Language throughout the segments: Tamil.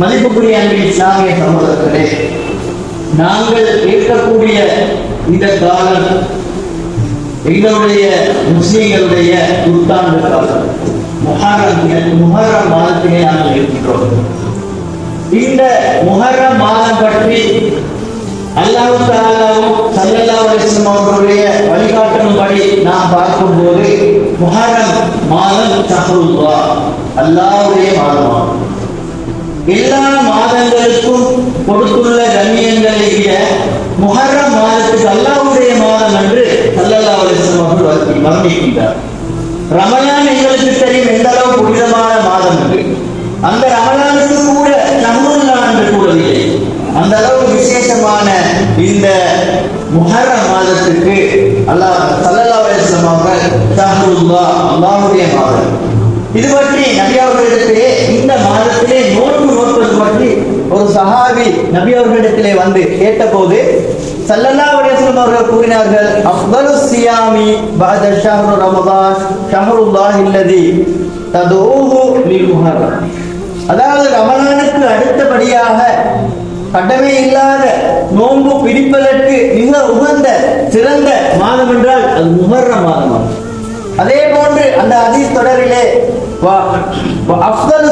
மதிப்புக்குரிய அன்பின் இஸ்லாமிய சமூகத்திலே நாங்கள் கேட்கக்கூடிய இந்த காலம் எங்களுடைய முஸ்லீம்களுடைய புத்தாண்டு காலம் முஹரம் முஹரம் மாதத்திலே நாங்கள் இருக்கின்றோம். இந்த முஹரம் மாதம் பற்றி அல்லாஹு தாலாவும் சல்லல்லா அலைஹி வஸல்லம் அவர்களுடைய வழிகாட்டலின்படி நாம் பார்க்கும்போது முஹரம் மாதம் ஷஹ்ருல்லா அல்லாவுடைய மாதமாகும். எல்லா மாதங்களுக்கும் கொடுத்துள்ள கண்ணியங்களை விட முஹர்ரம் மாதத்துக்கு அல்லாவுடைய மாதம் என்று சல்லல்லாஹு அலைஹி அவர்கள் வர்ணிக்கின்றார். ரமலான் எங்களுக்கு தெரியும் எந்த அளவு புனிதமான மாதம் என்று அந்த ரமலானுக்கு கூட நம்முல்லா என்று கூறவில்லை. அந்த அளவு விசேஷமான இந்த முகர மாதத்துக்கு அல்லாஹ் சல்லல்லாஹு அலைஹி அவர்கள் ஷஹ்ருல்லா அல்லாஹ்வுடைய மாதம். இது பற்றி நபி அவர்களிடத்திலே இந்த மாதத்திலே நோன்பு நோற்பது பற்றி ஒரு சஹாபி நபி அவர்களிடத்திலே வந்து கேட்டபோது சல்லல்லா அலிஸ்லம் அவர்கள் கூறினார்கள் அஃதலு சியாமி பஅத ஷஹ்ரு ரமதான் ஷஹ்ருல்லாஹி இல்லதி ததுஹு லில் முஹர்ரம் அதாவது ரமலானுக்கு அடுத்தபடியாக கடமை இல்லாத நோன்பு பிடிப்பதற்கு மிக உகந்த சிறந்த மாதம் என்றால் அது முகர்ற மாதமாகும். அதே போன்று அந்த ஹதீஸ் தொடரிலே வ-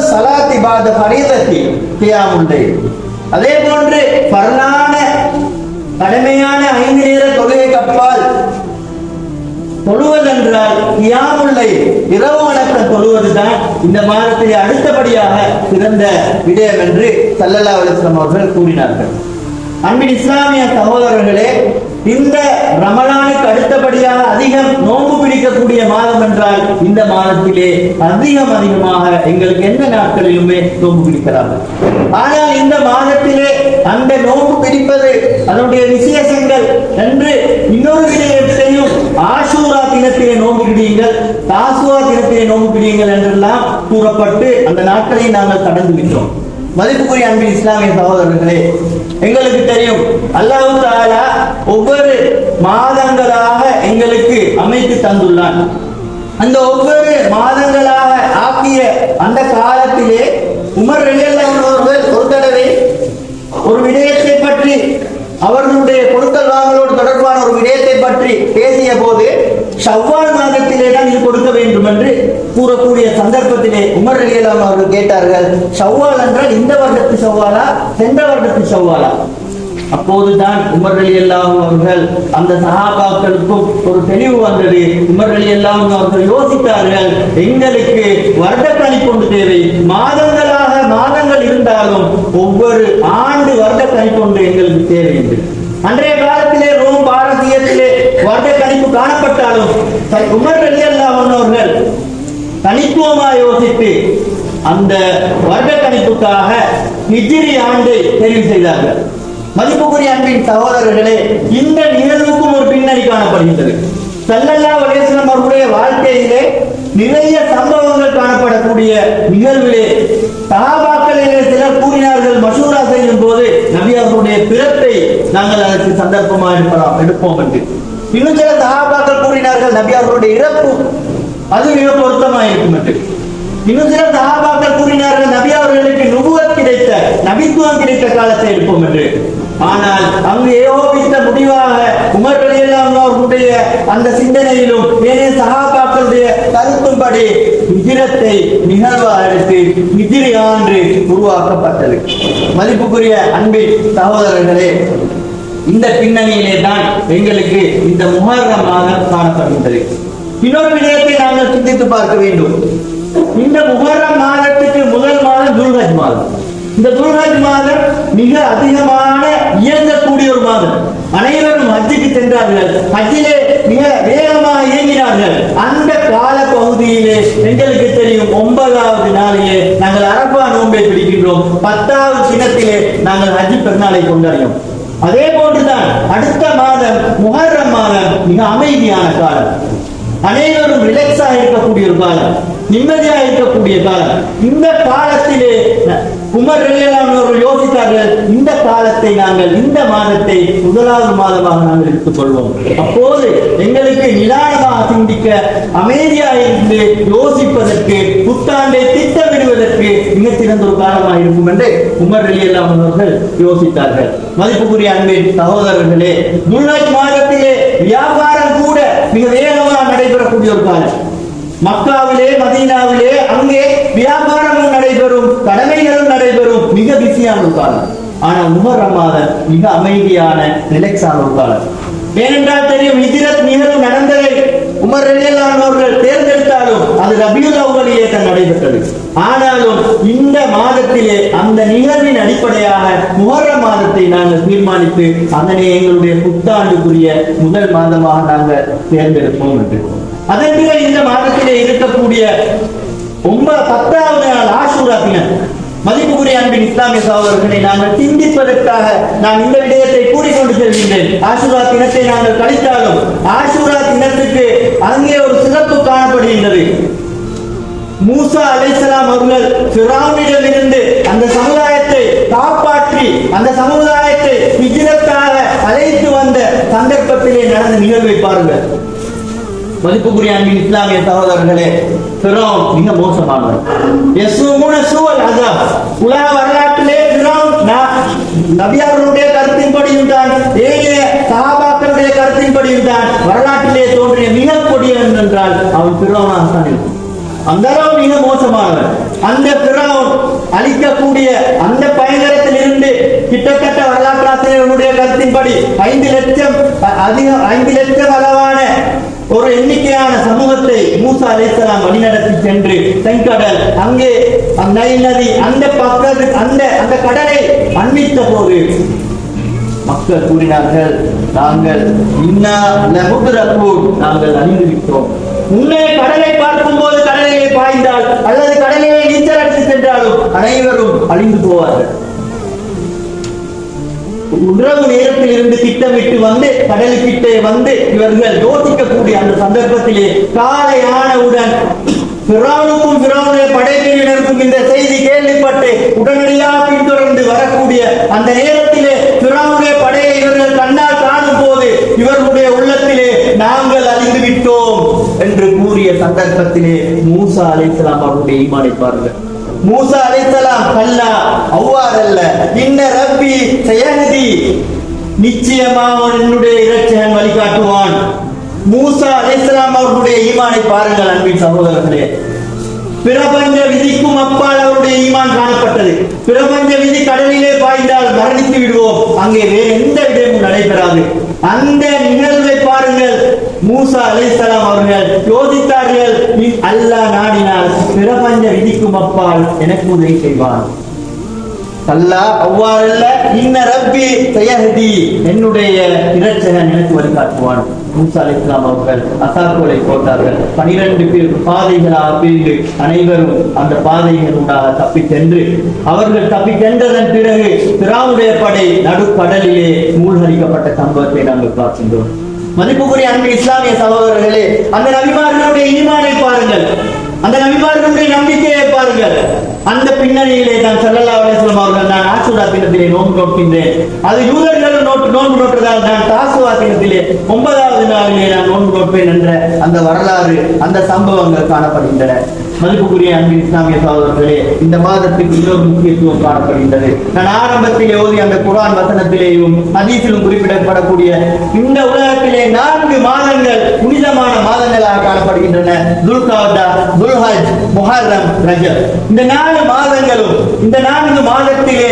சலாத்தி பாத ஃபரீதத்தி கியாமுல் அதே போன்று பரலான கடுமையான ஐந்து நேர தொழுகை கப்பால் தொழுவதென்றால் கியாமுல்லை இரவு வணக்கம் தொழுவதுதான் இந்த மாதத்திலே அடுத்தபடியாக சிறந்த விடயம் என்று சல்லல்லா அலிஸ்லாம் அவர்கள் கூறினார்கள். அன்பின் இஸ்லாமிய சகோதரர்களே இந்த ரமலானுக்கு அடுத்தபடியாக அதிகம் நோன்பு பிடிக்கக்கூடிய மாதம் என்றால் இந்த மாதத்திலே அதிகம் அதிகமாக எங்களுக்கு எந்த நாட்களிலுமே நோன்பு பிடிக்கிறார்கள் ஆனால் இந்த மாதத்திலே அந்த நோன்பு பிடிப்பது அதனுடைய விசேஷங்கள் என்று இன்னொரு விடயத்தையும் ஆஷூரா தினத்திலே நோன்பு பிடியுங்கள் தாசுவா தினத்திலே நோன்பு பிடியுங்கள் என்றெல்லாம் கூறப்பட்டு அந்த நாட்களை நாங்கள் கடந்து விட்டோம் மதிப்புக்குரிய அன்பின் இஸ்லாமிய சகோதரர்களே எங்களுக்கு தெரியும். அல்லாஹ் தாலா ஒவ்வொரு மாதங்களாக எங்களுக்கு அமைத்து தந்துள்ளான். அந்த ஒவ்வொரு மாதங்களாக ஆக்கிய அந்த காலத்திலே உமர் ரலியல்லாஹு அவர்கள் ஒரு தடவை ஒரு விடயத்தை பற்றி அவர்களுடைய கொடுக்கல் வாங்கலோடு தொடர்பான ஒரு விடயத்தை பற்றி பேசிய போது ஷவ்வால் மாதத்திலே தான் இது கொடுக்க வேண்டும் என்று கூறக்கூடிய சந்தர்ப்பத்திலே உமர் அலியலாம் அவர்கள் கேட்டார்கள். ஷவ்வால் என்றால் இந்த வருடத்து ஷவ்வாலா? சென்ற வருடத்து ஷவ்வாலா? அப்போதுதான் உமர் அலி அல்லாஹும் அவர்கள் அந்த சகாபாக்களுக்கும் ஒரு தெளிவு வந்தது. உமர் அலி அல்லாஹும் அவர்கள் யோசித்தார்கள் எங்களுக்கு வருடக்கணி கொண்டு தேவை. மாதங்களாக மாதங்கள் இருந்தாலும் ஒவ்வொரு ஆண்டு வருடக்கணி கொண்டு எங்களுக்கு தேவை என்று. அன்றைய காலத்திலே ரோம் பாரதியத்திலே வருட கணிப்பு காணப்பட்டாலும் உமர் அலி அல்லாஹ் அவர்கள் தனித்துவமா யோசித்து அந்த வருட கணிப்புக்காக ஹிஜ்ரி ஆண்டை தெரிவு செய்தார்கள். மதிப்புக்குரிய அன்பின் சகோதரர்களே இந்த நிகழ்வுக்கும் ஒரு பின்னணி காணப்படுகின்றது. செல்லல்லா அலிஸ்லாம் அவர்களுடைய வாழ்க்கையிலே நிறைய சம்பவங்கள் காணப்படக்கூடிய நிகழ்விலே சஹாபாக்களிலே சிலர் கூறினார்கள் மசூரா செய்யும் போது நபி அவர்களுடைய பிறப்பை நாங்கள் அதற்கு சந்தர்ப்பமா எடுக்கலாம் எடுப்போம் என்று. இன்னும் சில சஹாபாக்கள் கூறினார்கள் நபி அவர்களுடைய இறப்பு அது மிக பொருத்தமாக இருக்கும் என்று. இன்னும் சில சஹாபாக்கள் கூறினார்கள் நபி அவர்களுக்கு நுபுவத் கிடைத்த நபித்துவம் கிடைத்த காலத்தை எடுப்போம் என்று. ஆனால் அங்கு ஏகோபித்த முடிவாக உமர் ரலியல்லாஹு அவர்களுடைய அந்த சிந்தனையிலும் ஏனைய சகாபாக்களுடைய கருத்தும்படி ஹிஜ்ரத்தை நிகழ்வாக எடுத்து ஹிஜ்ரி ஆண்டு உருவாக்கப்பட்டது. மதிப்புக்குரிய அன்பின் சகோதரர்களே இந்த பின்னணியிலே தான் எங்களுக்கு இந்த முகரமாக மாதம் காணப்படுகின்றது. இன்னொரு விடயத்தை நாங்கள் சிந்தித்து பார்க்க வேண்டும். இந்த முஹர்ரம் மாதத்துக்கு முதல் மாதம் துல்ஹஜ் மாதம். இந்த துல்ஹஜ் மாதம் மிக அதிகமான இயங்கக்கூடிய ஒரு மாதம். அனைவரும் ஹஜ்ஜுக்கு சென்றார்கள். ஹஜ்ஜிலே மிக வேகமாக இயங்கினார்கள். அந்த கால பகுதியிலே எங்களுக்கு தெரியும் ஒன்பதாவது நாளிலே நாங்கள் அரபா நோன்பை பிடிக்கின்றோம். பத்தாவது தினத்திலே நாங்கள் ஹஜ் பெருநாளை கொண்டாடினோம் அதே போன்றுதான் அடுத்த மாதம் முஹர்ரம் மாதம் மிக அமைதியான காலம். அனைவரும் ரிலாக்ஸா இருக்கக்கூடிய ஒரு காலம். நிம்மதியா இருக்கக்கூடிய காலம். இந்த காலத்திலே உமர் அவர்கள் யோசித்தார்கள் இந்த காலத்தை நாங்கள் இந்த மாதத்தை முதலாவது மாதமாக நாங்கள் எடுத்துக்கொள்வோம் அப்போது எங்களுக்கு நிதானமாக சிந்திக்க அமைதியா இருந்து யோசிப்பதற்கு புத்தாண்டை திட்டமிடுவதற்கு மிக சிறந்த ஒரு காலமாக இருக்கும் என்று உமர் ரலியல்லாஹு அவர்கள் யோசித்தார்கள். மதிப்புக்குரிய அன்பின் சகோதரர்களே துல்ஹஜ் மாதத்திலே வியாபாரம் கூட மிக வேகமாக நடைபெறக்கூடிய ஒரு காலம். மக்காவிலே மதீனாவிலே அங்கே வியாபாரமும் நடைபெறும் கடமைகளும் நடைபெறும் மிக பிஸியான ஒரு காலம். ஆனா உமர் மாதம் மிக அமைதியான ரிலாக்ஸான ஒரு காலம். ஏனென்றால் தெரியும் இதிரத் நிகழ்வு நடந்ததை உமர் ரலியல்லாஹு தேர்ந்தெடுத்தாலும் அது ரபியுல் அவ்வலிலே இயக்கம் நடைபெற்றது. ஆனாலும் இந்த மாதத்திலே அந்த நிகழ்வின் அடிப்படையாக முகர மாதத்தை நாங்கள் தீர்மானித்து அதனை எங்களுடைய புத்தாண்டுக்குரிய முதல் மாதமாக நாங்கள் தேர்ந்தெடுப்போம் என்று. அதன் பிறகு இந்த மாதத்திலே இருக்கக்கூடிய ஒன்பது பத்தாவது நாள் ஆஷூரா தினம் மதிப்புக்குரிய அன்பின் இஸ்லாமிய சகோதரர்களை நாங்கள் சிந்திப்பதற்காக நான் இந்த விடயத்தை கூறிக்கொண்டு செல்கின்றேன். ஆசூரா தினத்தை நாங்கள் கழித்தாலும் ஆசூரா தினத்துக்கு அங்கே ஒரு சிறப்பு காணப்படுகின்றது. மூசா அலைசலாம் அவர்கள் ஃபிரௌனிடமிருந்து அந்த சமுதாயத்தை காப்பாற்றி அந்த சமுதாயத்தை விஜயத்தாக அழைத்து வந்த சந்தர்ப்பத்திலே நடந்த நிகழ்வை பாருங்கள். மதிப்புக்குரிய அன்பின் இஸ்லாமிய சகோதரர்களே பிறோம் மிக மோசமானவர். யசூமுன சூழல் அஸாப் உலக வரலாற்றிலே பிறோம் ந- நபியார்களுடைய கருத்தின்படியும் தான் ஏழைய சஹாபாக்களுடைய கருத்தின்படியும் தான் வரலாற்றிலே தோன்றிய மிக கொடியவன் என்றால் அவன் ஃபிரௌனாக தான் இருக்கும் அந்த அளவு மிக மோசமானவர். அந்த பிறவும் அழிக்கக்கூடிய அந்த பயங்கரத்தில் இருந்து கிட்டத்தட்ட வரலாற்று ஆசிரியர்களுடைய கருத்தின்படி ஐந்து லட்சம் அதிகம் ஐந்து லட்சம் அளவான ஒரு எண்ணிக்கையான சமூகத்தை மூசா அலைசலாம் வழிநடத்தி சென்று செங்கடல் அங்கே நதி அந்த பக்கத்து அந்த அந்த கடலை அண்மித்த போது மக்கள் கூறினார்கள் நாங்கள் இன்னா நாங்கள் அழிந்து விட்டோம் முன்னே கடலை பார்க்கும் போது கடலிலே பாய்ந்தால் அல்லது கடலிலே நீச்சல் அடித்து சென்றாலும் அனைவரும் அழிந்து போவார்கள். உறவு நேரத்தில் இருந்து திட்டமிட்டு வந்து கடலுக்கிட்டே வந்து இவர்கள் யோசிக்கக்கூடிய அந்த சந்தர்ப்பத்திலே காலை ஆனவுடன் பிறவுக்கும் படைப்பிரிவினருக்கும் இந்த செய்தி கேள்விப்பட்டு உடனடியாக பின்தொடர்ந்து வரக்கூடிய அந்த நேரத்திலே பிறவுடைய படையை இவர்கள் கண்ணால் காணும் போது இவர்களுடைய உள்ளத்திலே நாங்கள் அழிந்து விட்டோம் என்று கூறிய சந்தர்ப்பத்திலே மூசா அலைஹிஸ்ஸலாம் அவருடைய ஈமானை பாருங்கள். மூசா அலைஹிஸ்ஸலாம் கல்லா அவ்வாறல்ல. இன்ன ரப்பி செயகதி நிச்சயமா அவன் என்னுடைய இரட்சகன் வழிகாட்டுவான். மூசா அலைஹிஸ்ஸலாம் அவர்களுடைய ஈமானை பாருங்கள் அன்பின் சகோதரர்களே. பிரபஞ்ச விதிக்கும் அப்பால் அவருடைய ஈமான் காணப்பட்டது. பிரபஞ்ச விதி கடலிலே பாய்ந்தால் மரணித்து விடுவோம். அங்கே வேறு எந்த விடயமும் நடைபெறாது. அந்த நிகழ்வை பாருங்கள். மூசா அலைசலாம் அவர்கள் யோசித்தார்கள் அல்லாஹ் நாடினால் பிரபஞ்ச விதிக்கும் அப்பால் எனக்கு உதவி செய்வான் அல்லாஹ் அவ்வாறல்ல இன்ன ரப்பி சயஹதி என்னுடைய இரட்சகன் எனக்கு வழிகாட்டுவான். மூசா இஸ்லாம் அவர்கள் அசாக்கோலை போட்டார்கள். பனிரெண்டு பேர் பாதைகளாக பிரிந்து அனைவரும் அந்த பாதைகளூடாக தப்பி சென்று அவர்கள் தப்பி சென்றதன் பிறகு திராவுடைய படை நடுக்கடலிலே மூழ்கடிக்கப்பட்ட சம்பவத்தை நாங்கள் பார்க்கின்றோம். மதிப்புக்குரிய அன்பு இஸ்லாமிய சகோதரர்களே அந்த நபிமார்களுடைய ஈமானை பாருங்கள். அந்த நபிமார்களுடைய நம்பிக்கையை பாருங்கள். அந்த பின்னணியிலே நான் செல்லல்லா அலிஸ்லாம் அவர்கள் நான் ஆஷூரா தினத்திலே நோன்பு நோக்கின்றேன். அது யூதர்கள் நோட்டு நோன்பு நோட்டதால் நான் தாசுவா தினத்திலே ஒன்பதாவது நாளிலே நான் நோன்பு நோட்பேன் என்ற அந்த வரலாறு அந்த சம்பவங்கள் காணப்படுகின்றன. மதிப்புக்குரிய அன்பின் இஸ்லாமிய சகோதரர்களே இந்த மாதத்துக்கு இன்னொரு முக்கியத்துவம் காணப்படுகின்றது. நான் ஆரம்பத்தில் ஓதி அந்த குரான் வசனத்திலேயும் ஹதீஸிலும் குறிப்பிடப்படக்கூடிய இந்த உலகத்திலே நான்கு மாதங்கள் புனிதமான மாதங்களாக காணப்படுகின்றன. துல்காதா துல்ஹஜ் முஹர்ரம் ரஜப். இந்த நாலு மாதங்களும் இந்த நான்கு மாதத்திலே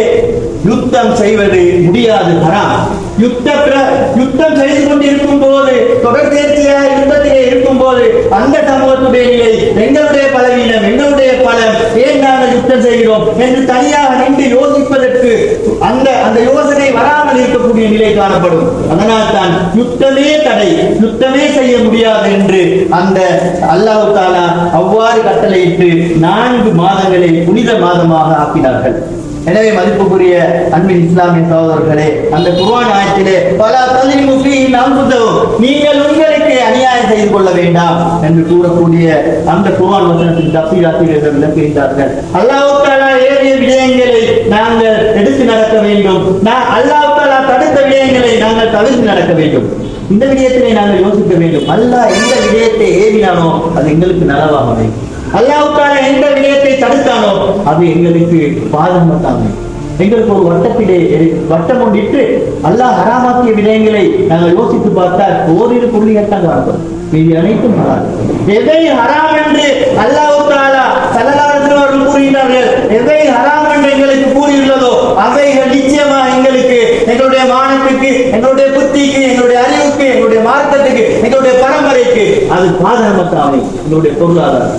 யுத்தம் செய்வது முடியாது ஹராம். யுத்த பிர- யுத்தம் செய்து கொண்டிருக்கும் போது தொடர்ச்சியாக யுத்தத்திலே இருக்கும் போது அந்த சமூகத்துடைய நிலை எங்களுடைய பலவீனம் எங்களுடைய பலம் ஏன் நாங்கள் யுத்தம் செய்கிறோம் என்று தனியாக நின்று யோசிப்பதற்கு அந்த அந்த யோசனை வராமல் இருக்கக்கூடிய நிலை காணப்படும். அதனால் தான் யுத்தமே தடை யுத்தமே செய்ய முடியாது என்று அந்த அல்லாஹ் தாலா அவ்வாறு கட்டளையிட்டு நான்கு மாதங்களை புனித மாதமாக ஆக்கினார்கள். எனவே மதிப்புக்குரிய அன்பின் இஸ்லாமிய சகோதரர்களே அந்த குருவான் ஆயத்திலே பல தலிமு ஃபீ அன்ஃபுஸஹும் நீங்கள் உங்களுக்கு அநியாயம் செய்து கொள்ள வேண்டாம் என்று கூறக்கூடிய அந்த குர்ஆன் வசனத்தில் தப்பி ஆசிரியர்கள் விளக்குகின்றார்கள் அல்லாவுக்கான ஏறிய விடயங்களை நாங்கள் எடுத்து நடக்க வேண்டும். நான் அல்லாவுக்கான தடுத்த விடயங்களை நாங்கள் தவிர்த்து நடக்க வேண்டும். இந்த விடயத்திலே நாங்கள் யோசிக்க வேண்டும். அல்லாஹ் எந்த விடயத்தை ஏவினானோ அது எங்களுக்கு நலவாக வேண்டும் அல்லாவுக்கான எந்த விடயத்தை தடுத்தானோ? அது எங்களுக்கு பாதமத்தாமே எங்களுக்கு ஒரு வட்டத்திலே வட்டம் ஒன்றிட்டு அல்லாஹ் ஹராமாக்கிய விடயங்களை நாங்கள் யோசித்து பார்த்தால் ஓரிரு புள்ளிகள் தான் காண்போம் இது அனைத்தும் ஹராம். எதை ஹராம் என்று அல்லாஹ் தாலா சல்லல்லாஹு அவர்கள் கூறுகிறார்கள் எதை ஹராம் என்று எங்களுக்கு கூறியுள்ளதோ அவைகள் நிச்சயமா எங்களுக்கு எங்களுடைய மானத்துக்கு எங்களுடைய புத்திக்கு எங்களுடைய அறிவுக்கு எங்களுடைய மார்க்கத்துக்கு எங்களுடைய பரம்பரைக்கு அது பாதகமத்தாமை எங்களுடைய பொருளாதாரம்.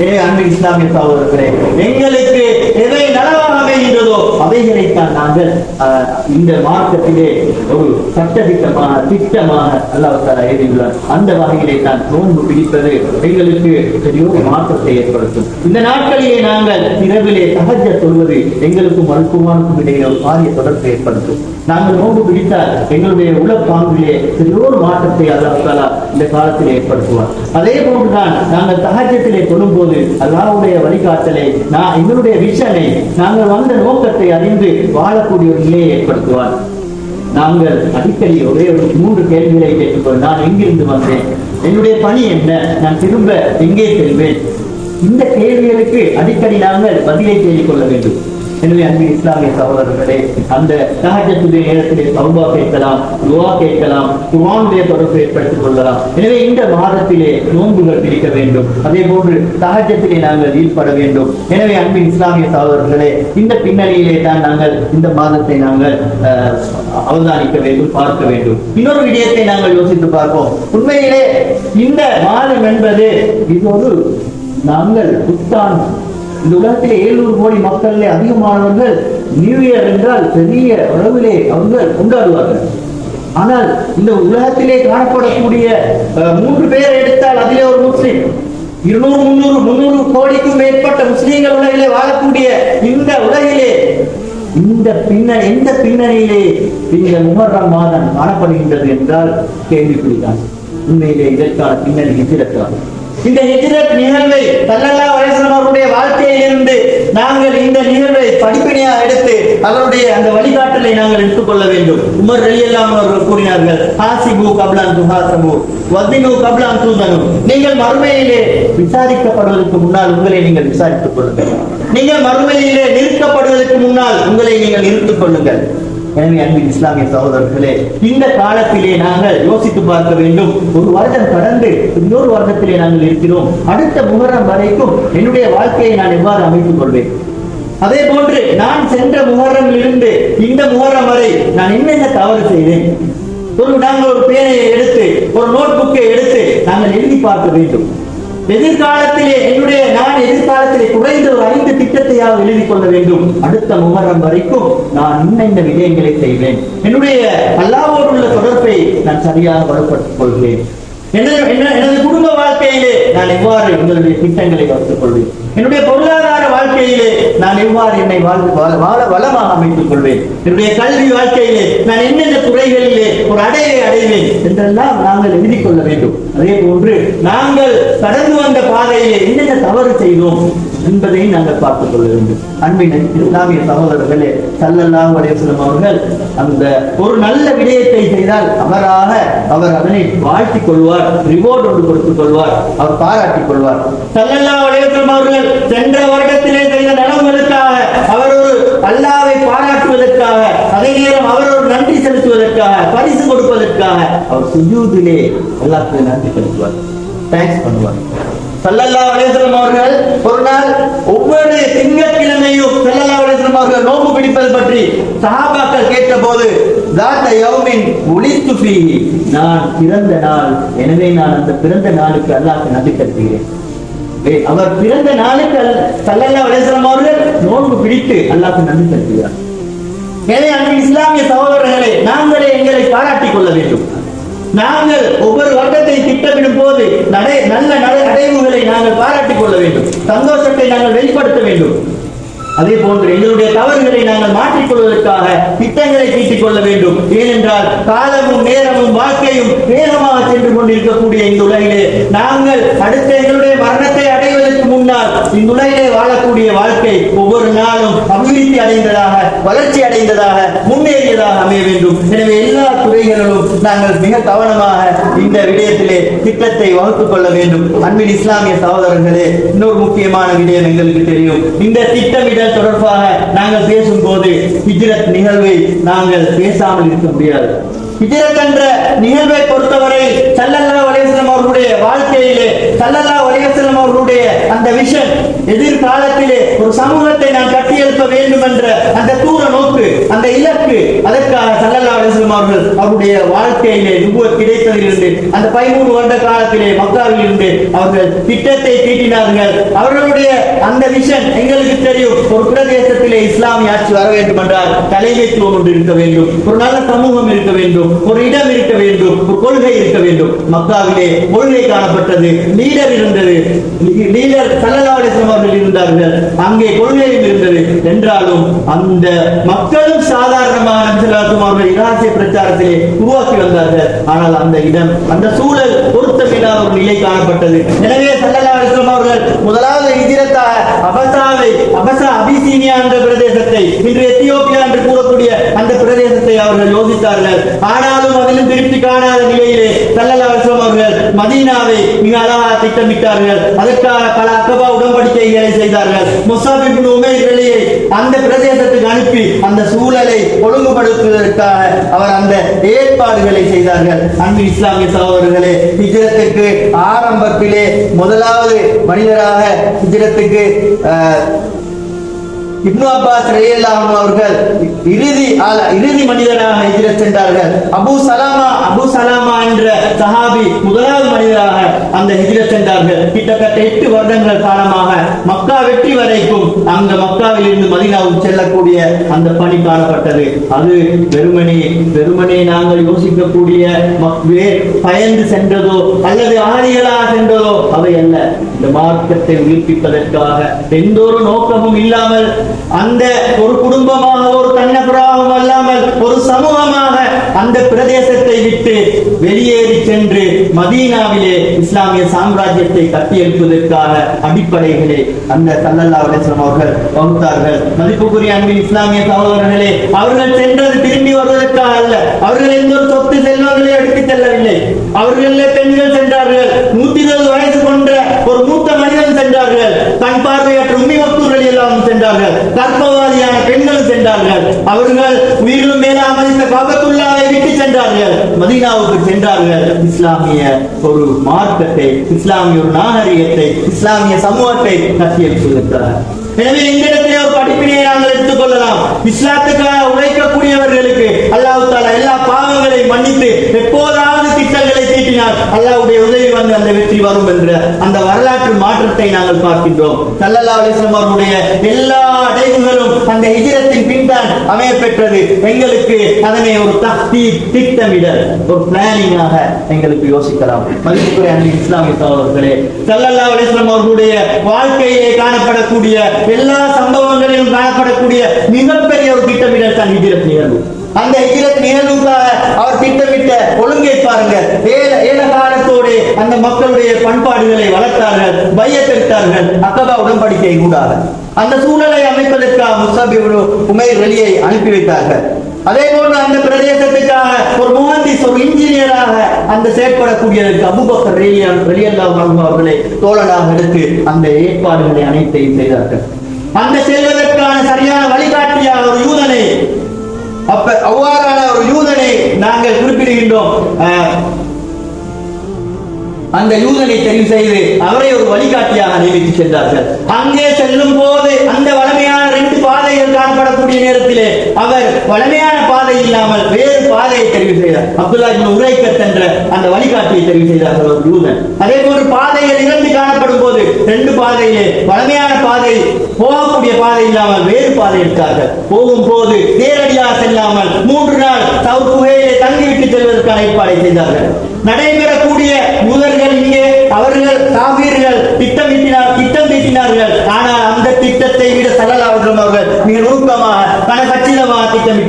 அன்பு அன்பின் இஸ்லாமிய சகோதரர்களே எங்களுக்கு எதை நலவாக அமைகின்றதோ அவைகளைத்தான் நாங்கள் இந்த மார்க்கத்திலே ஒரு சட்டதிட்டமாக திட்டமாக அல்லாஹால எழுதியுள்ளார். அந்த வகையிலே தான் நோன்பு பிடிப்பது எங்களுக்கு பெரிய ஒரு மாற்றத்தை ஏற்படுத்தும். இந்த நாட்களிலே நாங்கள் இரவிலே சகஜ சொல்வது எங்களுக்கும் மருத்துவமானுக்கும் இடையே ஒரு பாரிய தொடர்பை ஏற்படுத்தும். நாங்கள் நோன்பு பிடித்தால் எங்களுடைய உளப்பாங்கிலே பாங்கிலே ஒரு மாற்றத்தை அல்லாஹாலா இந்த காலத்தில் ஏற்படுத்துவார். அதே போன்றுதான் நாங்கள் தகஜத்திலே சொல்லும்போது அல்லாவுடைய வழிகாட்டலை நான் எங்களுடைய விஷனை நாங்கள் வந்து நோக்கத்தை அறிந்து வாழக்கூடிய ஒரு நிலையை ஏற்படுத்துவார். நாங்கள் அடிக்கடி ஒரே ஒரு மூன்று கேள்விகளை கேட்டுக்கொள் நான் எங்கிருந்து வந்தேன்? என்னுடைய பணி என்ன? நான் திரும்ப எங்கே செல்வேன்? இந்த கேள்விகளுக்கு அடிக்கடி நாங்கள் பதிலை தேடிக் கொள்ள வேண்டும். எனவே அன்பின் இஸ்லாமிய சகோதரர்களே அந்த தஹஜத்துடைய நேரத்திலே சௌபா கேட்கலாம் துவா கேட்கலாம் குர்ஆனுடைய தொடர்பு ஏற்படுத்திக் கொள்ளலாம். எனவே இந்த மாதத்திலே நோன்புகள் பிரிக்க வேண்டும். அதே போன்று சகஜத்திலே நாங்கள் ஈடுபட வேண்டும். எனவே அன்பின் இஸ்லாமிய சகோதரர்களே இந்த பின்னணியிலே தான் நாங்கள் இந்த மாதத்தை நாங்கள் அஹ், அவதானிக்க வேண்டும் பார்க்க வேண்டும். இன்னொரு விடயத்தை நாங்கள் யோசித்து பார்ப்போம். உண்மையிலே இந்த மாதம் என்பது இது ஒரு நாங்கள் புத்தாண்டு. இந்த உலகத்திலே 700 கோடி மக்களிலே அதிகமானவர்கள் நியூ இயர் என்றால் பெரிய அளவிலே அவர்கள் கொண்டாடுவார்கள். ஆனால் இந்த உலகத்திலே காணப்படக்கூடிய மூன்று பேரை எடுத்தால் அதிலே ஒரு முஸ்லீம். இருநூறு முன்னூறு முன்னூறு கோடிக்கும் மேற்பட்ட முஸ்லீம்கள் உலகிலே வாழக்கூடிய இந்த உலகிலே இந்த பின்னணி எந்த பின்னணியிலே இந்த முஹர்ரம் மாதம் காணப்படுகின்றது என்றால் கேள்விக்குறிதான். உண்மையிலே இதற்கான பின்னணி ஹிஜ்ரத்தான் இந்த ஹிஜ்ரத் நிகழ்வை தல்லல்லா அலைஹி அவருடைய வாழ்க்கையிலிருந்து நாங்கள் இந்த நிகழ்வை படிப்பினையாக எடுத்து அவருடைய அந்த வழிகாட்டலை நாங்கள் எடுத்துக்கொள்ள வேண்டும். உமர் ரலியல்லாஹு அவர்கள் கூறினார்கள் ஹாசிபு கப்லான் துஹாசபு வத்தினு கப்லான் தூதனு. நீங்கள் மறுமையிலே விசாரிக்கப்படுவதற்கு முன்னால் உங்களை நீங்கள் விசாரித்துக் கொள்ளுங்கள். நீங்கள் மறுமையிலே நிறுத்தப்படுவதற்கு முன்னால் உங்களை நீங்கள் நிறுத்திக் கொள்ளுங்கள். எனவே அன்பின் இஸ்லாமிய சகோதரர்களே இந்த காலத்திலே நாங்கள் யோசித்து பார்க்க வேண்டும். ஒரு வருடம் கடந்து இன்னொரு வருடத்திலே நாங்கள் இருக்கிறோம். அடுத்த முகரம் வரைக்கும் என்னுடைய வாழ்க்கையை நான் எவ்வாறு அமைத்துக் கொள்வேன்? அதே போன்று நான் சென்ற முகரங்களிலிருந்து இந்த முகரம் வரை நான் என்னென்ன தவறு செய்தேன்? ஒரு நாங்கள் ஒரு பேனையை எடுத்து ஒரு நோட் புக்கை எடுத்து நாங்கள் எழுதி பார்க்க வேண்டும். எதிர்காலத்திலே என்னுடைய நான் எதிர்காலத்திலே குறைந்த ஒரு ஐந்து திட்டத்தையாவது எழுதி கொள்ள வேண்டும். அடுத்த முகரம் வரைக்கும் நான் இன்ன இந்த விடயங்களை செய்வேன். என்னுடைய அல்லாவோடு உள்ள தொடர்பை நான் சரியாக வலுப்படுத்திக் கொள்வேன் எனது என்ன- எனது குடும்ப வாழ்க்கையிலே நான் எவ்வாறு எங்களுடைய திட்டங்களை வகுத்துக் கொள்வேன்? என்னுடைய பொருளாதார வாழ்க்கையிலே நான் எவ்வாறு என்னை வாழ்- வாழ வாழ வளமாக அமைத்துக் கொள்வேன்? என்னுடைய கல்வி வாழ்க்கையிலே நான் என்னென்ன துறைகளிலே ஒரு அடையை அடைவேன் என்றெல்லாம் நாங்கள் எழுதிக் கொள்ள வேண்டும். அதே போன்று நாங்கள் கடந்து வந்த பாதையிலே என்னென்ன தவறு செய்தோம் என்பதை நாங்கள் பார்த்துக் கொள்ள வேண்டும். அன்பின் இஸ்லாமிய சகோதரர்களே சல்லல்லாஹ் அலைஹி அவர்கள் அந்த ஒரு நல்ல விடயத்தை செய்தால் அவராக அவர் அதனை வாழ்த்திக் கொள்வார் ரிவார்ட் ஒன்று கொடுத்துக் கொள்வார் அவர் பாராட்டிக் கொள்வார். சல்லல்லாஹ் அலைஹி அவர்கள் சென்ற வருடத்திலே செய்த நலவுகளுக்காக அவர் ஒரு அல்லாவை பாராட்டுவதற்காக அதே நேரம் அவர் ஒரு நன்றி செலுத்துவதற்காக பரிசு கொடுப்பதற்காக அவர் சுஜூதிலே அல்லாஹ்வுக்கு நன்றி செலுத்துவார். தேங்க்ஸ் பண்ணுவார். சல்லல்லா அலேஸ்லம் அவர்கள் ஒரு நாள் ஒவ்வொரு திங்கட்கிழமையும் செல்லல்லா அலேஸ்லம் அவர்கள் நோம்பு பிடிப்பது பற்றி சஹாபாக்கள் கேட்ட போது தாத்த யௌமின் உளித்து நான் பிறந்த நாள் எனவே நான் அந்த பிறந்த நாளுக்கு அல்லாஹ் நன்றி கட்டுகிறேன் அவர் பிறந்த நாளுக்கு சல்லல்லா அலேஸ்லம் அவர்கள் நோன்பு பிடித்து அல்லாஹ் நன்றி கட்டுகிறார் எனவே அங்கு இஸ்லாமிய சகோதரர்களே நாங்களே எங்களை பாராட்டிக் கொள்ள வேண்டும். நாங்கள் ஒவ்வொரு வருடத்தை திட்டமிடும் போது நடை நல்ல நட அடைவுகளை நாங்கள் பாராட்டிக் கொள்ள வேண்டும். சந்தோஷத்தை நாங்கள் வெளிப்படுத்த வேண்டும். அதே போன்று எங்களுடைய தவறுகளை நாங்கள் மாற்றிக்கொள்வதற்காக திட்டங்களை தீட்டிக் கொள்ள வேண்டும். ஏனென்றால் காலமும் நேரமும் வாழ்க்கையும் வேகமாக சென்று கொண்டிருக்கக்கூடிய இந்த உலகிலே நாங்கள் அடுத்த எங்களுடைய மரணத்தை அடைவதற்கு முன்னால் இந்துலகிலே வாழக்கூடிய வாழ்க்கை ஒவ்வொரு நாளும் அபிவிருத்தி அடைந்ததாக வளர்ச்சி அடைந்ததாக முன்னேறியதாக அமைய வேண்டும். எனவே எல்லா துறைகளிலும் நாங்கள் மிக கவனமாக இந்த விடயத்திலே திட்டத்தை வகுத்துக் கொள்ள வேண்டும். அன்பின் இஸ்லாமிய சகோதரர்களே இன்னொரு முக்கியமான விடயம் எங்களுக்கு தெரியும். இந்த திட்டமிடல் தொடர்பாக நாங்கள் பேசும்போது ஹிஜ்ரத் நிகழ்வை நாங்கள் பேசாமல் இருக்க முடியாது. ஹிஜ்ரத் என்ற நிகழ்வை பொறுத்தவரை சல்லல்லா அலைஹிஸ்ஸலாம் அவர்களுடைய வாழ்க்கையிலே சல்லல்லா அலைஹிஸ்ஸலாம் அவர்களுடைய அந்த விஷன் எதிர்காலத்திலே ஒரு சமூகத்தை நான் கட்டியெழுப்ப வேண்டும் என்ற அந்த தூர நோக்கு அந்த இலக்கு அதற்காக சல்லல்லா அலைஹிஸ்ஸலாம் அவர்கள் அவருடைய வாழ்க்கையிலே நுபுவத் கிடைத்ததிலிருந்து அந்த பதிமூணு வருட காலத்திலே மக்காவில் இருந்து அவர்கள் திட்டத்தை தீட்டினார்கள். அவர்களுடைய அந்த விஷன் எங்களுக்கு தெரியும். ஒரு பிரதேசத்திலே இஸ்லாமிய ஆட்சி வர வேண்டும் என்றால் தலைமைத்துவம் ஒன்று இருக்க வேண்டும். ஒரு நல்ல சமூகம் இருக்க வேண்டும். வேண்டும் ஒரு இடம் இருக்க வேண்டும் ஒரு கொள்கை இருக்க வேண்டும். மக்காவிலே கொள்கை காணப்பட்டது லீடர் இருந்தது லீடர் சல்லல்லாஹு அவர்கள் இருந்தார்கள். அங்கே கொள்கையும் இருந்தது. என்றாலும் அந்த மக்களும் சாதாரணமான நபிசல்லாத்தும் அவர்கள் இராசிய பிரச்சாரத்திலே உருவாக்கி வந்தார்கள். ஆனால் அந்த இடம் அந்த சூழல் பொருத்தமில்லாத ஒரு நிலை காணப்பட்டது. எனவே சல்லல்லாஹு அவர்கள் முதலாவது ஹிஜ்ரத்தாக அபசாவை அபசா அபிசீனியா என்ற பிரதேசத்தை இன்று எத்தியோப்பியா என்று கூறக்கூடிய அந்த பிரதேசத்தை அவர்கள் யோசித்தார்கள். ஆனாலும் அதிலும் திருப்தி காணாத நிலையிலே சல்லல்லாஹு அவசரம் அவர்கள் மதீனாவை மிக அழகாக திட்டமிட்டார்கள். அதற்காக பல அக்கபா உடன்படிக்கைகளை செய்தார்கள். முசாபிபின் இப்னு அந்த பிரதேசத்துக்கு அனுப்பி அந்த சூழலை ஒழுங்குபடுத்துவதற்காக அவர் அந்த ஏற்பாடுகளை செய்தார்கள். அன்பு இஸ்லாமிய சகோதரர்களே ஹிஜ்ரத்துக்கு ஆரம்பத்திலே முதலாவது மனிதராக যেটা থেকে இப்னு அப்பாஸ் ரலியல்லாஹு அவர்கள் இறுதி இறுதி மனிதனாக ஹிஜ்ரத் சென்றார்கள். அபு சலாமா அபு சலாமா என்ற சஹாபி முதலாவது மனிதராக அந்த ஹிஜ்ரத் சென்றார்கள். கிட்டத்தட்ட எட்டு வருடங்கள் காலமாக மக்கா வெற்றி வரைக்கும் அந்த மக்காவில் இருந்து மதினாவும் செல்லக்கூடிய அந்த பணி காணப்பட்டது. அது வெறுமனே வெறுமனே நாங்கள் யோசிக்கக்கூடிய பயந்து சென்றதோ அல்லது ஆதிகளாக சென்றதோ அவை அல்ல. இந்த மார்க்கத்தை உயிர்ப்பிப்பதற்காக எந்த ஒரு நோக்கமும் இல்லாமல் அந்த ஒரு குடும்பமாக ஒரு தன்னபுராகவும் அல்லாமல் ஒரு சமூகமாக அந்த பிரதேசத்தை விட்டு வெளியேறி சென்று மதீனாவிலே இஸ்லாமிய சாம்ராஜ்யத்தை கட்டியெழுப்பதற்கான அடிப்படைகளே அந்த சல்லல்லா அலிஸ்லாம் அவர்கள் வகுத்தார்கள். மதிப்புக்குரிய அன்பின் இஸ்லாமிய சகோதரர்களே அவர்கள் சென்றது திரும்பி வருவதற்காக அல்ல. அவர்கள் எந்த ஒரு சொத்து செல்வங்களை எடுத்துச் செல்லவில்லை. அவர்களே பெண்கள் சென்றார்கள். நூத்தி இருபது வயசு கொண்ட ஒரு மூத்த மனிதன் சென்றார்கள். தன் பார்வையற்ற உண்மை மக்தூர்கள் எல்லாம் சென்றார்கள். கர்ப்பவாதியான பெண்களும் சென்றார்கள். அவர்கள் உயிரிலும் மேலாக மதித்த காபத்துல்லாவை விட்டு சென்றார்கள். மதீனாவுக்கு சென்றார்கள். இஸ்லாமிய ஒரு மார்க்கத்தை இஸ்லாமிய ஒரு நாகரிகத்தை இஸ்லாமிய சமூகத்தை கட்டியல் சொல்லுகிறார் எனவே இந்த இடத்திலே ஒரு படிப்பினையை நாங்கள் எடுத்துக்கொள்ளலாம் இஸ்லாத்துக்காக உழைக்கக்கூடியவர்களுக்கு அல்லாஹு தாலா எல்லா பாவங்களையும் மன்னித்து எப்போதாவது அல்லாவுடைய உதவி வந்து அந்த வெற்றி வரும் என்ற அந்த வரலாற்று மாற்றத்தை நாங்கள் பார்க்கின்றோம். சல்லல்லா அலைஹி அவருடைய எல்லா அடைவுகளும் அந்த ஹிஜ்ரத்தின் பின்தான் அமைய பெற்றது. எங்களுக்கு அதனை ஒரு தக்தி திட்டமிடல் ஒரு பிளானிங்காக எங்களுக்கு யோசிக்கலாம். மதிப்புக்குரிய அன்பு இஸ்லாமிய சகோதரர்களே சல்லல்லா அலைஹி அவர்களுடைய வாழ்க்கையிலே காணப்படக்கூடிய எல்லா சம்பவங்களிலும் காணப்படக்கூடிய மிகப்பெரிய ஒரு திட்டமிடல் தான் ஹிஜ்ரத் நிகழ்வு. அந்த ஹிஜ்ரத் நிகழ்வுக்காக அவர் திட்டமிட்ட ஒழுங்கை பாருங்க ஏல ஏல காலத்தோடு அந்த மக்களுடைய பண்பாடுகளை வளர்த்தார்கள் பையத்தெடுத்தார்கள் அக்கபா உடன்படிக்கை கூடாது. அந்த சூழலை அமைப்பதற்காக முசாபிபுரு உமேர் வெளியை அனுப்பி வைத்தார்கள். அதே போன்று அந்த பிரதேசத்துக்காக ஒரு முகந்திஸ் ஒரு இன்ஜினியராக அந்த செயற்படக்கூடியதற்கு அபுபக்கர் ரேலியான் அவர்களை தோழனாக எடுத்து அந்த ஏற்பாடுகளை அனைத்தையும் செய்தார்கள். அந்த செல்வதற்கான சரியான வழிகாட்டியாக ஒரு யூதனை அப்ப அவ்வாறான ஒரு யூதனை நாங்கள் குறிப்பிடுகின்றோம். அஹ், அந்த யூதனை தெரிவு செய்து அவரை ஒரு வழிகாட்டியாக நியமித்து சென்றார்கள். அங்கே செல்லும் போது அந்த வளமையான ரெண்டு பாதைகள் காணப்படக்கூடிய நேரத்திலே அவர் வளமையான பாதை இல்லாமல் வேறு பாதையை தெரிவு செய்தார். அப்துல்லா இப்னு உரைக்கத் என்ற அந்த வழிகாட்டியை தெரிவு செய்தார்கள் ஒரு யூதன். அதே போன்று பாதைகள் இரண்டு காணப்படும் போது ரெண்டு பாதையிலே வளமையான பாதை போகக்கூடிய பாதை இல்லாமல் வேறு பாதை இருக்கார்கள் போகும் போது நேரடியாக செல்லாமல் மூன்று நாள் சவுத் குகையிலே தங்கிவிட்டு செல்வதற்கான ஏற்பாடை செய்தார்கள். நடைபெறக்கூடிய யூதர்கள் இங்கே அவர்கள் காபீர்கள் திட்டமிட்டினார் திட்டம் தீட்டினார்கள் ஆனால் அந்த திட்டத்தை திட்டத்தை விட சல்லல்லாஹு அவர்கள் மிக நுணுக்கமாக பல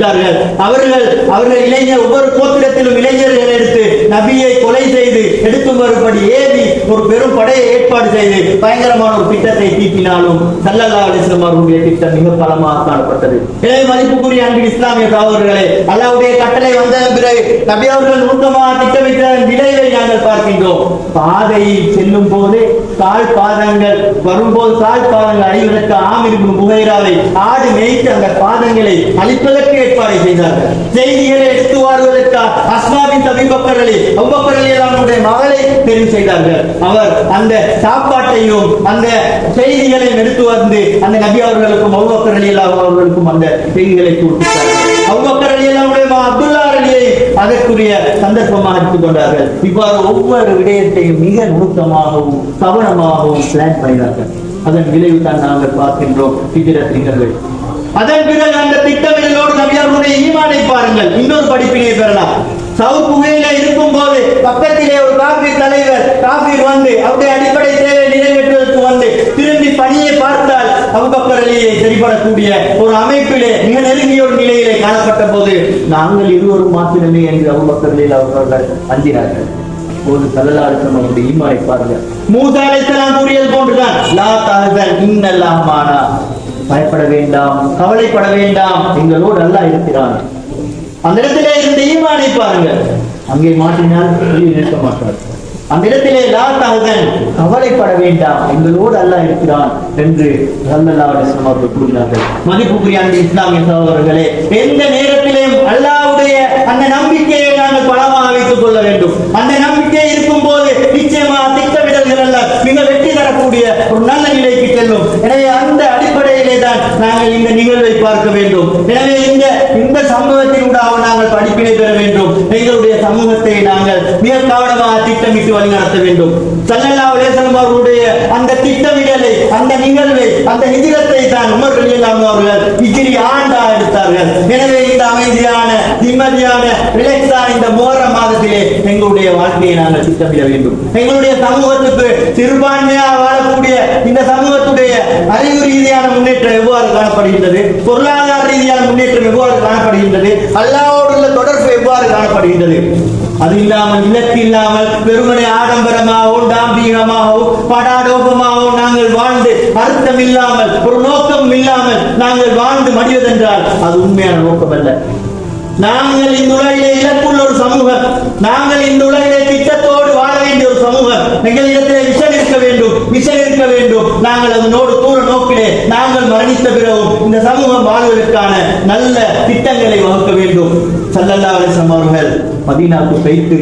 கச்சிதமாக அவர்கள் அவர்கள் இளைஞர் ஒவ்வொரு கோத்திரத்திலும் இளைஞர்கள் எடுத்து நபியை கொலை செய்து எடுத்து வரும்படி ஏவி ஒரு பெரும் படையை ஏற்பாடு செய்து பயங்கரமான ஒரு திட்டத்தை தீட்டினாலும் சல்லல்லா அலிஸ்லாம் அவர்களுடைய திட்டம் மிக பலமாக காணப்பட்டது. எனவே மதிப்புக்குரிய அன்பின் இஸ்லாமிய சகோதரர்களே அல்லாவுடைய கட்டளை வந்த பிறகு நபி அவர்கள் நுட்பமாக திட்டமிட்ட விளைவை நாங்கள் பார்க்கின்றோம். பாதையில் செல்லும் போது கால் பாதங்கள் வரும்போது கால் பாதங்கள் அழிவதற்கு ஆமிருக்கும் புகைராவை ஆடு மேய்த்து அந்த பாதங்களை அழிப்பதற்கு ஏற்பாடு செய்தார்கள். செய்திகளை எடுத்து வருவதற்காக அஸ்மாவின் தபிபக்கரளி அவ்வக்கரளி அவனுடைய மகளை தெரிவு செய்தார்கள். அவர் அந்த சாப்பாட்டையும் அந்த செய்திகளையும் எடுத்து வந்து அந்த நபி அவர்களுக்கும் அவ்வப்பர் அலி அவர்களுக்கும் அந்த செய்திகளை கொடுத்தார்கள். அவ்வப்பர் அலி அல்லாவுடைய அப்துல்லா அலியை அதற்குரிய சந்தர்ப்பமாக எடுத்துக் கொண்டார்கள். இவ்வாறு ஒவ்வொரு விடயத்தையும் மிக நுணுக்கமாகவும் கவனமாகவும் பிளான் பண்ணினார்கள். அதன் விளைவு தான் நாங்கள் பார்க்கின்றோம். ஹிஜ்ரத் நிகழ்வை. அதன் பிறகு அந்த திட்டமிடலோடு நபியாருடைய ஈமானை பாருங்கள். இன்னொரு படிப்பினை பெறலாம். சவுத் புகையில இருக்கும் போது பக்கத்திலே ஒரு காபீர் தலைவர் காபீர் வந்து அவருடைய அடிப்படை தேவை நிறைவேற்றுவதற்கு வந்து திரும்பி பணியை பார்த்தால் அவுக்கப்பர் அலியை சரிபடக்கூடிய ஒரு அமைப்பிலே மிக நெருங்கிய ஒரு நிலையிலே காணப்பட்ட போது நாங்கள் இருவரும் மாத்திரமே என்று அபுபக்கர் அலியில் அவர்கள் அஞ்சினார்கள். போது சல்லல்லாஹு அவருடைய ஈமானை பாருங்க. மூசா அலைஹிஸ்ஸலாம் கூறியது போன்றுதான் லா தஹசன் இன்னல்லாஹ்மானா பயப்பட வேண்டாம் கவலைப்பட வேண்டாம் எங்களோடு நல்லா இருக்கிறான். அந்த இடத்திலே இருந்த ஈமானை பாருங்க அங்கே மாட்டினால் நிற்க மாட்டார். அந்த இடத்திலே லா தஹசன் கவலைப்பட வேண்டாம். எங்களோடு அல்லாஹ் இருக்கிறான் என்று சல்லல்லாஹு அலைஹி அவர்கள் கூறினார்கள். மதிப்புக்குரிய அந்த இஸ்லாமிய சகோதரர்களே எந்த நேரத்திலேயும் அல்லாவுடைய அந்த நம்பிக்கையை நாங்கள் பலமாக வைத்துக் கொள்ள வேண்டும். அந்த நம்பிக்கை இருக்கும் போது நிச்சயமாக திட்டமிடல்கள் அல்ல மிக வெற்றி தரக்கூடிய ஒரு நல்ல நிலைக்கு செல்லும். எனவே அந்த அடிப்படையிலே தான் நாங்கள் இந்த நிகழ்வை பார்க்க வேண்டும். எனவே இந்த இந்த சமூகத்தினூடாக நாங்கள் படிப்பினை பெற வேண்டும். எங்களுடைய சமூகத்தை நாங்கள் மிக கவனமாக திட்டமிட்டு வழிநடத்த வேண்டும். சல்லல்லா அலைஹி அவர்களுடைய அந்த திட்டமிடலை அந்த நிகழ்வை அந்த நிதிரத்தை தான் உமர் ரலியல்லாஹு அவர்கள் இக்கிரி ஆண்டா எடுத்தார்கள். எனவே இந்த அமைதியான நிம்மதியான ரிலாக்ஸா இந்த மோர மாதத்திலே எங்களுடைய வாழ்க்கையை நாங்கள் திட்டமிட வேண்டும். எங்களுடைய சமூகத்துக்கு சிறுபான்மையாக வாழக்கூடிய இந்த சமூகத்துடைய அறிவு ரீதியான முன்னேற்றம் எவ்வாறு காணப்படுகின்றது? பொருளாதார ரீதியான முன்னேற்றம் எவ்வாறு காணப்படுகின்றது? அல்லாவோடு உள்ள தொடர்பு எவ்வாறு காணப்படுகின்றது? அது இல்லாமல் இலக்கு இல்லாமல் வெறுமனை ஆடம்பரமாகவும் டாம்பீகமாகவும் படாடோபமாகவும் நாங்கள் வாழ்ந்து அர்த்தம் இல்லாமல் ஒரு நோக்கம் இல்லாமல் நாங்கள் வாழ்ந்து மடிவதென்றால் அது உண்மையான நோக்கம் அல்ல நாங்கள் இந்த உலகிலே இழப்புள்ள ஒரு சமூகம். நாங்கள் இந்த உலகிலே திட்டத்தோடு வாழ வேண்டிய ஒரு சமூகம். எங்களிடத்திலே விஷம் இருக்க வேண்டும் விஷம் இருக்க வேண்டும். நாங்கள் அதனோடு தூர நோக்கிலே நாங்கள் மரணித்த பிறகும் இந்த சமூகம் வாழ்வதற்கான நல்ல திட்டங்களை வகுக்க வேண்டும். சல்லல்லா அலிஸ்லாம் அவர்கள் மதீனாவுக்கு வைத்து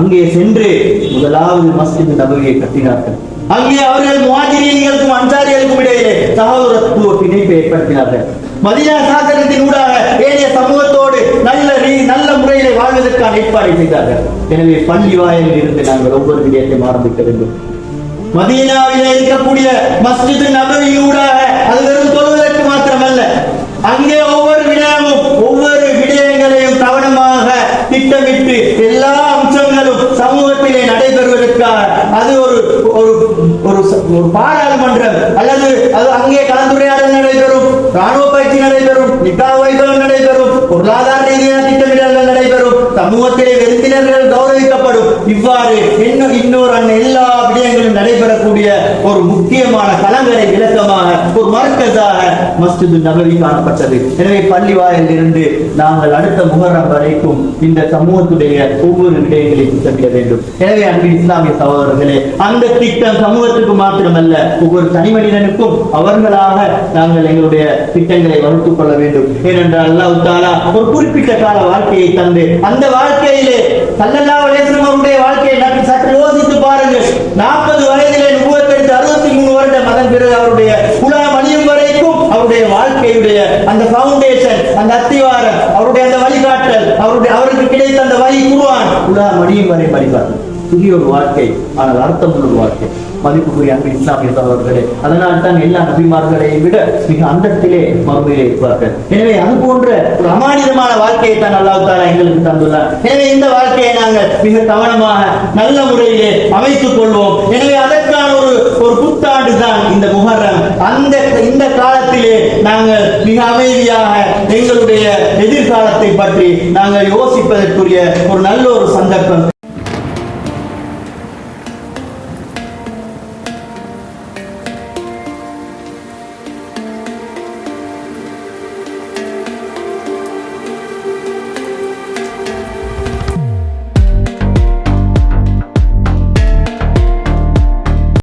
அங்கே சென்று முதலாவது மஸ்ஜித் நபவியை கட்டினார்கள். அங்கே அவர்கள் முவாஜிரியர்களுக்கும் அன்சாரிகளுக்கும் இடையிலே சகோதரத்துவ பிணைப்பை ஏற்படுத்தினார்கள். மதினா சாசனத்தின் ஊடாக ஏனைய சமூகத்தோடு நல்ல வாழ்வதற்கு நல்ல செய்தார்கள். எனவே பள்ளி வாயிலில் இருந்து நாங்கள் ஒவ்வொரு விடயத்தையும் ஆரம்பிக்க வேண்டும். மதீனாவிலே இருக்கக்கூடிய மஸ்ஜித் நபவியூடாக அது வெறும் சொல்வதற்கு மாத்திரமல்ல. அங்கே ஒவ்வொரு விடயமும் ஒவ்வொரு விடயங்களையும் கவனமாக திட்டமிட்டு எல்லா அம்சங்களும் சமூகத்திலே நடைபெறுவதற்காக அது ஒரு ஒரு ஒரு பாராளுமன்றம் அல்லது அது அங்கே கலந்துரையாடல் நடைபெறும் ராணுவ பயிற்சி நடைபெறும் நிக்கா வைபவம் நடைபெறும் பொருளாதார சமூகத்திலே விருந்தினர்கள் கௌரவிக்கப்படும். இவ்வாறு இன்னும் இன்னொரு அண்ணன் எல்லா விடயங்களும் நடைபெறக்கூடிய ஒரு முக்கியமான கலங்கரை விளக்கமாக ஒரு மர்க்கஸாக மஸ்ஜித் நபவி காணப்பட்டது. எனவே பள்ளி வாயில் இருந்து நாங்கள் அடுத்த முகரம் வரைக்கும் இந்த சமூகத்துடைய ஒவ்வொரு விடயங்களையும் திட்டமிட வேண்டும். எனவே அன்பு இஸ்லாமிய சகோதரர்களே அந்த திட்டம் சமூகத்துக்கு மாத்திரமல்ல ஒவ்வொரு தனி மனிதனுக்கும் அவர்களாக நாங்கள் எங்களுடைய திட்டங்களை வகுத்துக் கொள்ள வேண்டும். ஏனென்றால் அல்லாஹ் ஒரு குறிப்பிட்ட கால வாழ்க்கையை தந்து அந்த வாழ்க்கையிலே சல்லல்லாஹு அலைஹி அவருடைய வாழ்க்கையை நாம் சற்று யோசித்து பாருங்கள். நாற்பது வயதிலே நுபுவத்தெடுத்து அறுபத்தி மூணு வருடம் அதன் பிறகு அவருடைய உலகம் அழியும் வரைக்கும் அவருடைய வாழ்க்கையுடைய அந்த பவுண்டேஷன் அந்த அத்திவாரம் அவருடைய அந்த வழிகாட்டல் அவருடைய அவருக்கு கிடைத்த அந்த வழி குருவான் உலகம் அழியும் வரை வழிகாட்டல் புதிய ஒரு வாழ்க்கை. ஆனால் அர்த்தமுள்ள ஒரு வாழ்க்கை. மதிப்புக்குரிய அன்பு இஸ்லாமிய சகோதரர்களே அதனால் தான் எல்லா நபிமார்களையும் விட மிக அந்தத்திலே மறுமையிலே இருப்பார்கள். எனவே அது போன்ற ஒரு அமானிதமான வாழ்க்கையை தான் அல்லாஹ் தாலா எங்களுக்கு தந்துள்ளார் எனவே இந்த வாழ்க்கையை நாங்கள் மிக கவனமாக நல்ல முறையிலே அமைத்துக் கொள்வோம். எனவே அதற்கான ஒரு ஒரு புத்தாண்டு தான் இந்த முகரம் அந்த இந்த காலத்திலே நாங்கள் மிக அமைதியாக எங்களுடைய எதிர்காலத்தை பற்றி நாங்கள் யோசிப்பதற்குரிய ஒரு நல்ல ஒரு சந்தர்ப்பம்.